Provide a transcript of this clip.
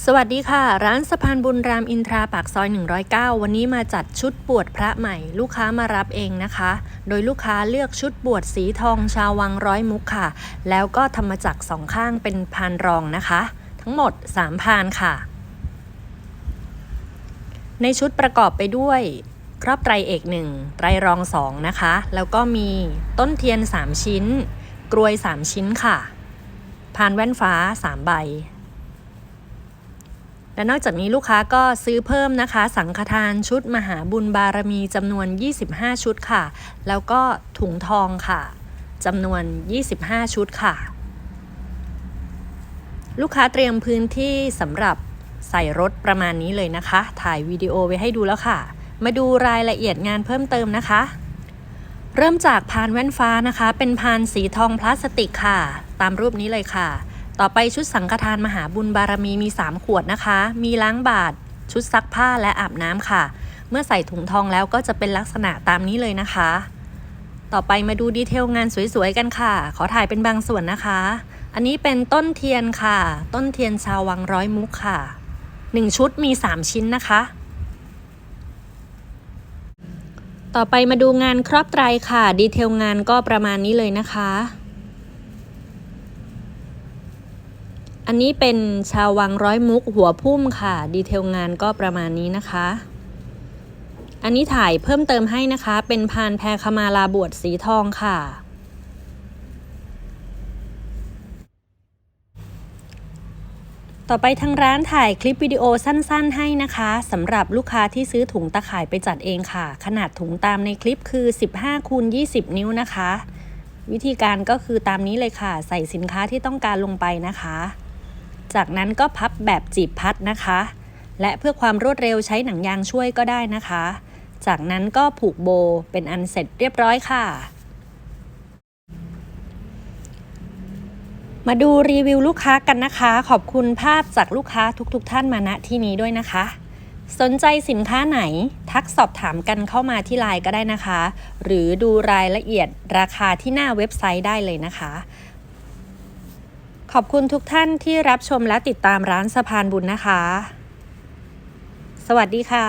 สวัสดีค่ะ ร้านสะพานบุญรามอินทราปากซอย 109 วันนี้มาจัดชุดบวชพระใหม่ ลูกค้ามารับเองนะคะ โดยลูกค้าเลือกชุดบวชสีทองชาววังร้อยมุกค่ะ แล้วก็ทำมจากรสองข้างเป็นพานรองนะคะ ทั้งหมด 3 พานค่ะ ในชุดประกอบไปด้วย ครอบไตรเอกหนึ่งไตรรองสองนะคะ แล้วก็มีต้นเทียน 3 ชิ้น กรวย 3 ชิ้นค่ะพานแว่นฟ้า 3 ใบ และนอกจากนี้ลูกค้าก็ซื้อเพิ่มนะคะ สังฆทานชุดมหาบุญบารมีจำนวน 25 ชุดค่ะ แล้วก็ถุงทองค่ะจำนวน 25 ชุดค่ะ ลูกค้าเตรียมพื้นที่สำหรับใส่รถประมาณนี้เลยนะคะ ถ่ายวิดีโอไว้ให้ดูแล้วค่ะ มาดูรายละเอียดงานเพิ่มเติมนะคะ เริ่มจากพานแว่นฟ้านะคะ เป็นพานสีทองพลาสติกค่ะ ตามรูปนี้เลยค่ะ ต่อไปชุดสังฆทานมหาบุญบารมีมี 3 ขวดนะคะ มีล้างบาตรชุดซักผ้าและอาบน้ำค่ะ เมื่อใส่ถุงทองแล้วก็จะเป็นลักษณะตามนี้เลยนะคะ ต่อไปมาดูดีเทลงานสวยๆกันค่ะ ขอถ่ายเป็นบางส่วนนะคะ อันนี้เป็นต้นเทียนค่ะ ต้นเทียนชาววังร้อยมุกค่ะ 1 ชุดมี 3 ชิ้นนะคะ ต่อไปมาดูงานครอบไตรค่ะ ดีเทลงานก็ประมาณนี้เลยนะคะ อันนี้เป็นชาววังร้อยมุกหัวพุ่มค่ะ ดีเทลงานก็ประมาณนี้นะคะ อันนี้ถ่ายเพิ่มเติมให้นะคะ เป็นพานแพรคมาลาบวชสีทองค่ะ ต่อไปทางร้านถ่ายคลิปวิดีโอสั้นๆให้นะคะสำหรับลูกค้าที่ซื้อถุงตะข่ายไปจัดเองค่ะ ขนาดถุงตามในคลิปคือ 15คูณ20 นิ้วนะคะวิธีการก็คือตามนี้เลยค่ะ ใส่สินค้าที่ต้องการลงไปนะคะ จากนั้นก็พับแบบจีบพัดนะคะ และเพื่อความรวดเร็วใช้หนังยางช่วยก็ได้นะคะ จากนั้นก็ผูกโบเป็นอันเสร็จเรียบร้อยค่ะ มาดูรีวิวลูกค้ากันนะคะ ขอบคุณภาพจากลูกค้าทุกๆทท่านมาณที่นี้ด้วยนะคะสนใจสินค้าไหนทักสอบถามกันเข้ามาที่ไลน์ก็ได้นะคะ หรือดูรายละเอียดราคาที่หน้าเว็บไซต์ได้เลยนะคะ ขอบคุณทุกท่านที่รับชมและติดตามร้านสะพานบุญนะคะ สวัสดีค่ะ